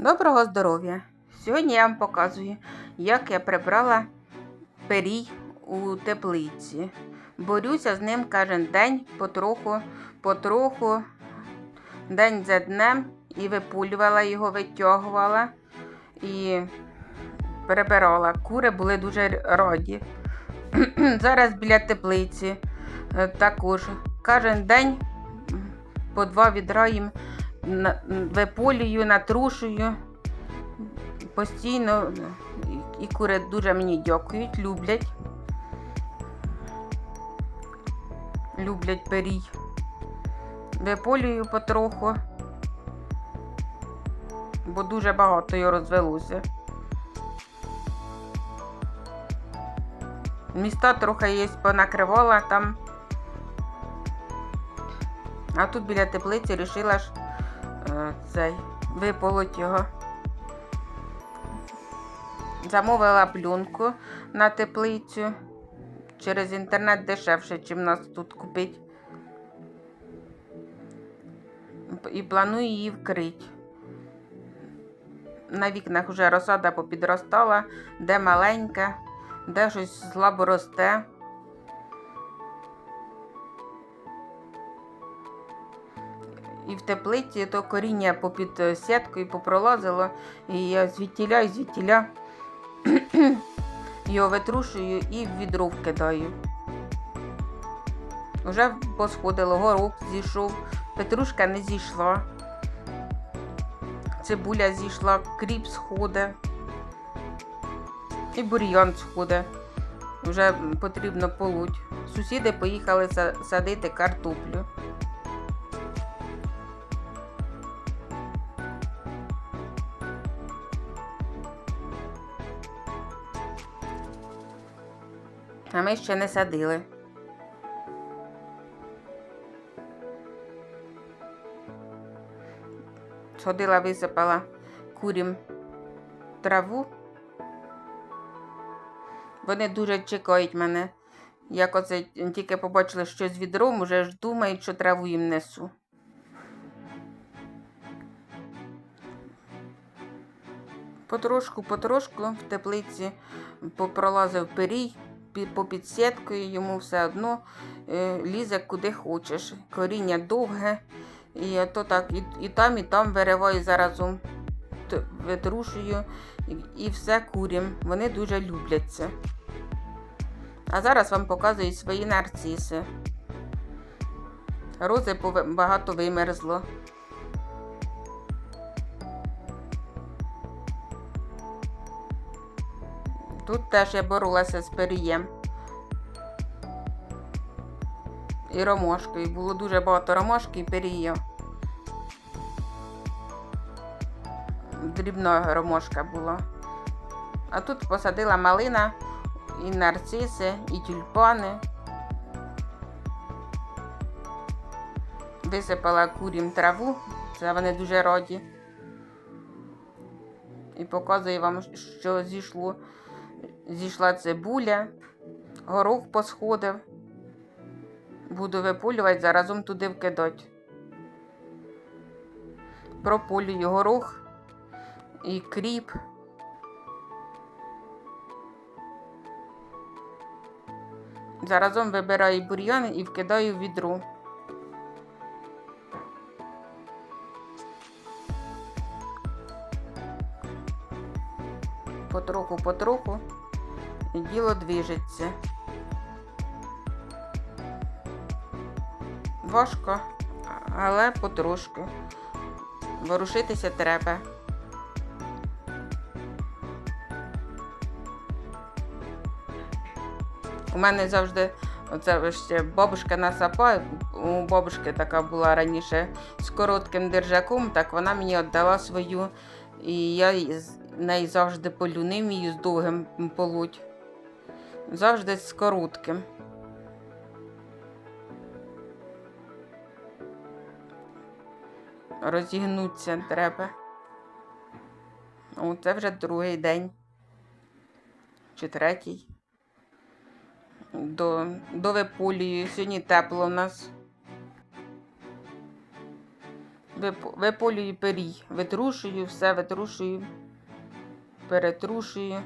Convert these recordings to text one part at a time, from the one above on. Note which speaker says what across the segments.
Speaker 1: Доброго здоров'я! Сьогодні я вам показую, як я прибрала перій у теплиці. Борюся з ним кожен день, потроху, потроху, день за днем і випулювала його, витягувала і прибирала. Кури були дуже раді. Зараз біля теплиці е, також кожен день по два відра їм виполюю, натрушую. Постійно і- кури дуже мені дякують, люблять. Люблять перій. Виполюю потроху, бо дуже багато його розвелося. Міста трохи є понакривала там. А тут біля теплиці вирішила ж цей виполоть його. Замовила пленку на теплицю. Через інтернет дешевше, ніж нас тут купити. І планую її вкрити. На вікнах вже розсада попідростала, де маленька, де щось слабо росте. В теплиці то коріння попід е, сіткою попролазило, і я звідтіля і звідтіля його витрушую і в відро вкидаю. Уже посходило, горох зійшов, петрушка не зійшла, цибуля зійшла, кріп сходить і бур'ян сходить. Вже потрібно полуть. Сусіди поїхали садити картоплю. А ми ще не садили. Сходила, висипала курям траву. Вони дуже чекають мене. Як оце тільки побачили, що з відром, уже ж думають, що траву їм несу. Потрошку, потрошку в теплиці попролазив перій, пі- попід сіткою, йому все одно е, лізе куди хочеш. Коріння довге, і то так, і, і там, і там вириваю заразом, витрушую і, все курям. Вони дуже любляться. А зараз вам показую свої нарциси. Рози багато вимерзло. Тут теж я боролася з перієм. І ромашкою. Було дуже багато ромашки і перія. Дрібна ромашка була. А тут посадила малина, і нарциси, і тюльпани. Висипала курям траву, це вони дуже раді. І показую вам, що зійшло. Зійшла цибуля, горох посходив. Буду випулювати, заразом туди вкидати. Прополюю горох і кріп. Заразом вибираю бур'ян і вкидаю в відро. Потроху, потроху і діло движеться. Важко, але потрошку. Ворушитися треба. У мене завжди оце ще бабушка на сапа. У бабушки така була раніше з коротким держаком, так вона мені віддала свою, і я з неї завжди полю, не з довгим полуть. Завжди з коротким. Розігнуться треба. О, це вже другий день. Чи третій. До, до випулюю. Сьогодні тепло у нас. Вип- Виполюю пирій, витрушую, все витрушую, перетрушую.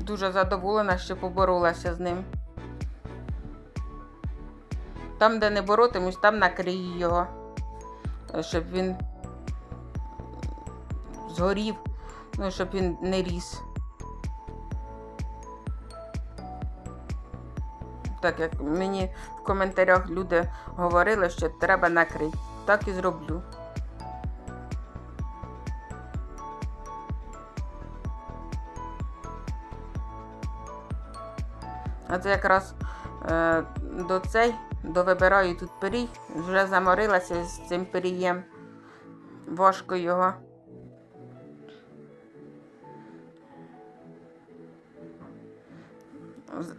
Speaker 1: Дуже задоволена, що поборолася з ним. Там, де не боротимусь, там накрию його, щоб він згорів, ну, щоб він не ріс. Так як мені в коментарях люди говорили, що треба накрити. Так і зроблю. А це якраз е, до цей, довибираю тут пирій, вже заморилася з цим пирієм. Важко його.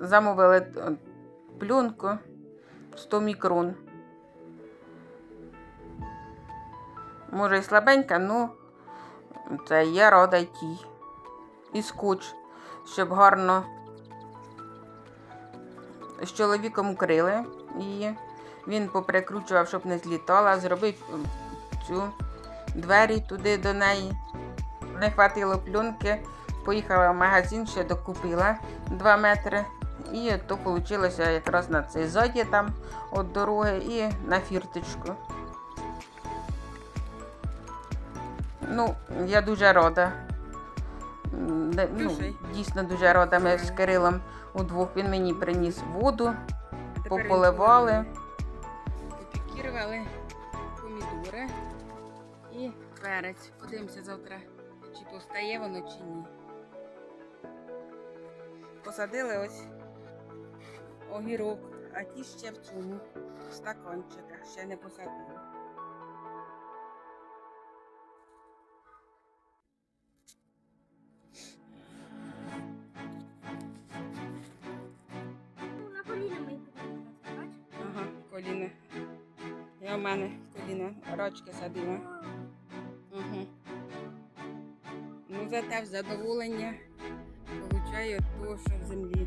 Speaker 1: Замовили пленку 100 мікрон. Може і слабенька, ну це є рада й тій. І скотч, щоб гарно з чоловіком укрили її. Він поприкручував, щоб не злітала, зробив цю двері туди до неї. Не хватило пленки, поїхала в магазин, ще докупила 2 метри. І то вийшло якраз на цей ззаді там від дороги і на фірточку. Ну, я дуже рада. Ну, дійсно дуже рада. Ми з Кирилом удвох він мені приніс воду, пополивали. Попікірували помідори і перець. Подивимося завтра, чи постає воно, чи ні. Посадили ось огірок, а ті ще в цьому стаканчиках ще не посадили.
Speaker 2: Ну?
Speaker 1: Ага, коліна. Я в мене коліна рочки садила. Угу. Ну, зате в задоволення получаю то, що в землі.